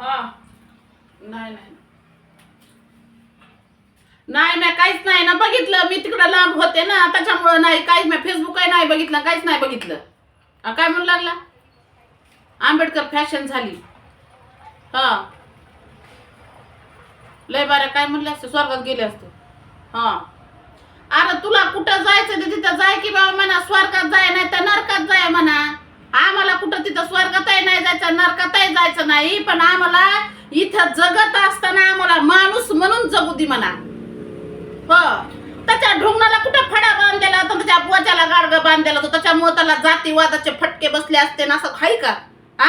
हा. नाही नाही. नाही नाही काहीच नाही ना. बघितलं मी तिकडं लांब होते ना. त्याच्यामुळं नाही काहीच नाही. फेसबुक काही नाही बघितलं काहीच नाही बघितलं. काय म्हणू लागला? आंबेडकर फॅशन झाली. हा. लय बारा काय म्हणले असते? स्वर्गात गेले असते. हा. अरे तुला कुठं जायचं ते तिथं? जाय की बाबा म्हणा स्वर्गात जाय नाही तर नरकात जाय म्हणा. आम्हाला कुठं तिथं स्वर्गातही नाही जायचं नरकातही जायचं नाही पण आम्हाला इथं जगत असताना आम्हाला माणूस म्हणून जगू दे म्हणा. हो. त्याच्या ढोंगणाला कुठं फडा बांधलेला होता त्याच्या बोचाला गाडगं बांधलेला होता त्याच्या मोताला जातीवादाचे फटके बसले असते ना असं हाय का? आ?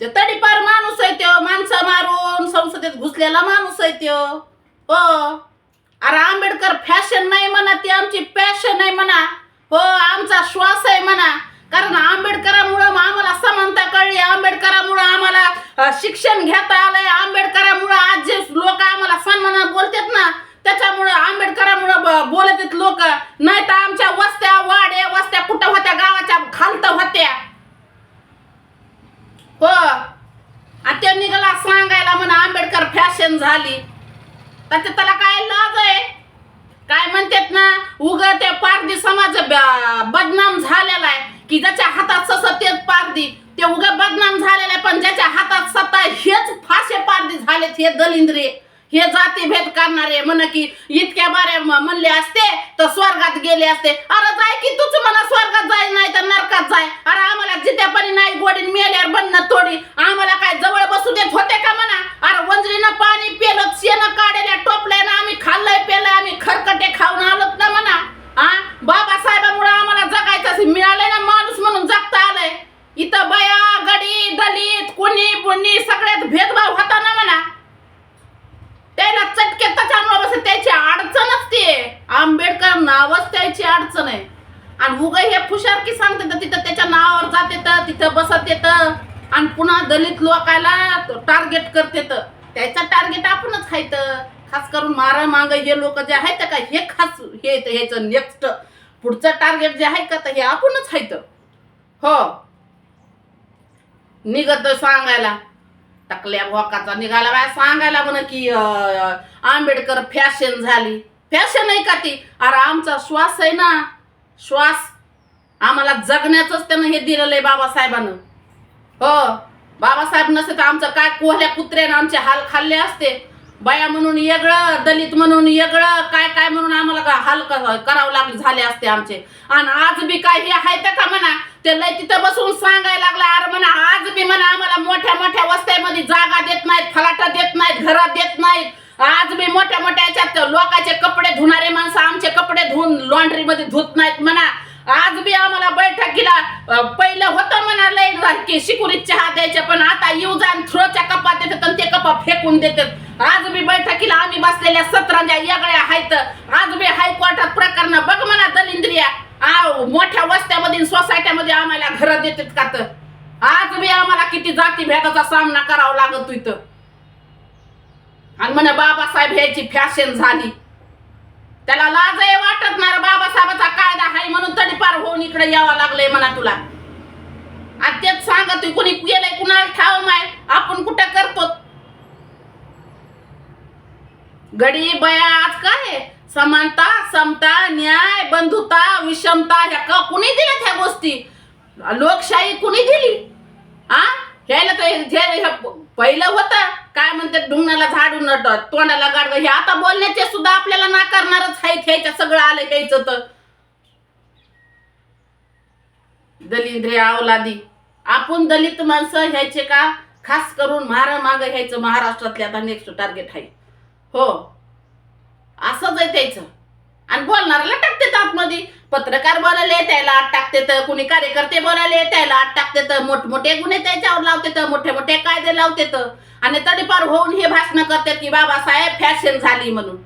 ते तडीपार माणूस आहे त्यो माणसं मारून संसदेत घुसलेला माणूस आहे त्यो. हो. अरे आंबेडकर फॅशन नाही म्हणा ती आमची पॅशन आहे म्हणा. हो आमचा श्वास आहे म्हणा. कारण आंबेडकरामुळं आम्हाला समानता कळली आंबेडकरामुळं आम्हाला शिक्षण घेता आलंय आंबेडकरामुळं आज जे लोक आम्हाला सन्मानात बोलतात ना त्याच्यामुळं आंबेडकरामुळं बोलत आहेत लोक. नाही तर आमच्या वस्त्या वाड्या वस्त्या कुठं होत्या? गावाच्या खालत होत्या. हो. आणि ते निघाला सांगायला म्हणा आंबेडकर फॅशन झाली. तर त्याला काय लाज आहे? काय म्हणतात ना उग ते पारदी समाज ब- बदनाम झालेला आहे. की ज्याच्या हातात सस तेच पारदी ते उग बदनाम झालेलं आहे. पण ज्याच्या हातात सत्ता हेच फासे पारदी झालेत हे दलिंद्रे. हे जाती भेद करणारे म्हण की इतक्या बारे म्हणले असते तर स्वर्गात गेले असते. अरे जाय की तूच म्हणा स्वर्गात जाय नाही तर नरकात जाय. अरे आम्हाला जित्यापणी नाही गोडीन मेल्यावर बनणं थोडी आम्हाला काय जवळ बसू देत होते का म्हणा अरे वंजरीनं पाणी पेलं शेणं काढेल्या टोपल्यानं आम्ही खाल्लंय पेलं आम्ही खरकटे खाऊन आलोत ना म्हणा आ बाबासाहेबांमुळे आम्हाला जगायचं मिळालंय ना माणूस म्हणून जगता आलंय इथं बया गडी दलित कुणी पुणी सगळ्यात भेदभाव होता ना म्हणा त्याला चटके त्याच्यामुळे बस त्याची अडचणच ती आहे. आंबेडकर नावच त्याची अडचण आहे आणि उग हे फुशारकी सांगते तर तिथं त्याच्या नावावर जाते तर तिथं बसत येतं. आणि पुन्हा दलित लोकाला टार्गेट करते तर त्याचं टार्गेट आपणच खायत खास करून मारा मांग हे लोक जे आहेत का हे खास हे ह्याचं नेक्स्ट पुढचं टार्गेट जे आहे का तर हे आपणच आहेत हो. निघत सांगायला. टाकल्या भोकाचा निघाला बाय सांगायला म्हण की आंबेडकर फॅशन झाली. फॅशन आहे का ती? अरे आमचा श्वास आहे ना. श्वास आम्हाला जगण्याचंच त्यानं हे दिलेलं आहे बाबासाहेबानं. हो बाबासाहेब नसते तर आमचं काय कोहल्या कुत्र्यानं आमचे हाल खाल्ले असते? बाया म्हणून येगळं दलित म्हणून येगळं काय काय म्हणून आम्हाला का हाल क- करावं लागले झाले असते आमचे. आणि आज बी काय हे आहे तर का म्हणा? ते लय तिथं बसून सांगायला लागला अरे म्हणा आज बी म्हणा आम्हाला मोठ्या मोठ्या वस्त्यामध्ये जागा देत नाहीत फलाटा देत नाहीत घरात देत नाहीत. आज बी मोठ्या मोठ्या याच्यात लोकांचे कपडे धुणारे माणसं आमचे कपडे धुवून लॉन्ड्री मध्ये धुत नाहीत म्हणा. आज बी आम्हाला बैठकीला पहिलं होतं म्हणा लय की शिकुरीत चहा द्यायचे पण आता येऊ जाण थ्रोच्या कपात देतात आणि ते कपा फेकून देतात. आज बी बैठकीला आम्ही बसलेल्या सतरांच्या येगळ्या आहेत. आज बी हायकोर्टात प्रकरण बघ म्हणा दलिंद्रिया. मोठ्या वस्त्यामध्ये सोसायट्यामध्ये आम्हाला घरं देतात का तर? आज बी आम्हाला किती जाती भेदाचा सामना करावा लागतो इथं. आणि म्हणे बाबासाहेब ह्याची फॅशन झाली. त्याला लाजही वाटत नाही बाबासाहेबाचा कायदा आहे म्हणून तडीपार होऊन इकडे यावं लागलंय म्हणा तुला. आणि तेच सांगत कुणी गेलंय कुणाला ठाव माय आपण कुठं करतो? घडी बया आज काय समानता समता न्याय बंधुता विषमता ह्या का कुणी दिल्या त्या गोष्टी? लोकशाही कुणी दिली? आ? ह्याला तर ह्या पहिलं होतं. काय म्हणतात ढुंगणाला झाडून तोंडाला गाडग. हे आता बोलण्याचे सुद्धा आपल्याला नाकारणारच आहे ह्याच्या सगळं आलं घ्यायचं तर? दलिंद्रे अवलादी आपण दलित माणसं ह्याचे का? खास करून मारा माग घ्यायचं महाराष्ट्रातले आता नेक्स्ट टार्गेट आहे. हो. असंच आहे त्याचं. आणि बोलणाऱ्याला टाकते आतमध्ये. पत्रकार बोलायला त्याला आत टाकते तर कुणी कार्यकर्ते बोलायला त्याला आत टाकते तर मोठमोठे गुन्हे त्याच्यावर लावते तर मोठे मोठे कायदे लावते तर. आणि तडीपार होऊन हे भाषण करतात की बाबासाहेब फॅशन झाली म्हणून.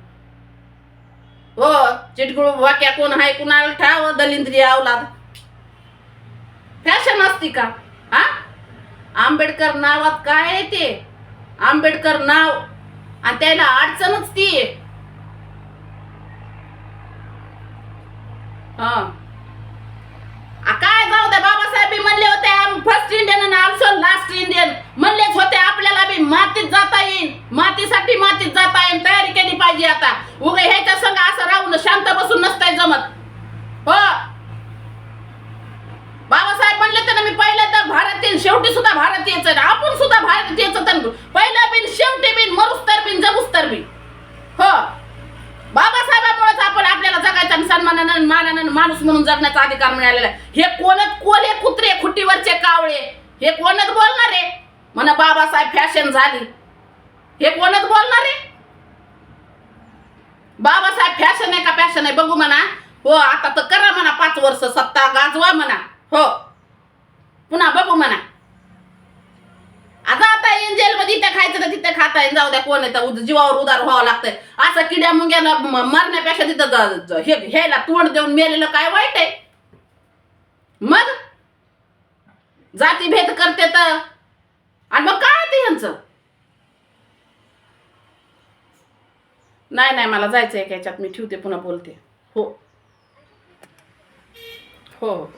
हो चिटकुळ वाक्या कोण आहे कुणाला ठाव दलिंद्री अवलाद. फॅशन असती का? हा? आंबेडकर नावात काय आहे ते? आंबेडकर नाव. आणि त्याला अडचणच ती आहे हा आ, काय जाऊ दे बाबासाहेब बी म्हणले होते फर्स्ट इंडियन आणि ऑल्सो लास्ट इंडियन म्हणलेच होते आपल्याला बी बी मातीत जाता येईल मातीसाठी मातीत जाता येईल तयारी केली पाहिजे आता. उगे ह्याच्या संग असं राहून शांत बसून नसताय जमत. हो. बाबासाहेब म्हणले तर मी पहिल्यांदा भारतीय शेवटी सुद्धा भारतीयच आहे आपण सुद्धा भारतीयच तर पहिलं बिन शेवटी बिन मरुस तर बिन जगुस तर बिन. हो. बाबासाहेबांमुळेच आपण आपल्याला जगायचा आणि सन्मानानं मानानं माणूस म्हणून जगण्याचा अधिकार मिळालेला आहे. हे कोणत कोले कुत्रे खुटीवरचे कावळे? हे कोणत बोलणार? आहे म्हणा बाबासाहेब फॅशन झाली. हे कोणत बोलणार आहे? बाबासाहेब फॅशन आहे का फॅशन आहे? बघू म्हणा. हो आता तर करा म्हणा पाच वर्ष सत्ता गाजवा म्हणा. हो. पुन्हा बघू म्हणा. आता आता एंजेल जेलमध्ये तिथे खायचं तर तिथे खाता येईन. जाऊ द्या कोण येतं उद- जीवावर उदार व्हावं लागतंय. असं किड्या मुंग्याला मरण्यापेक्षा तिथं हे ह्याला तोंड देऊन मेलेलं काय वाईट आहे? मग? जाती भेद करते तर. आणि मग काय ते ह्यांचं? नाही नाही मला जायचं आहे याच्यात मी ठेवते पुन्हा बोलते. हो. हो हो.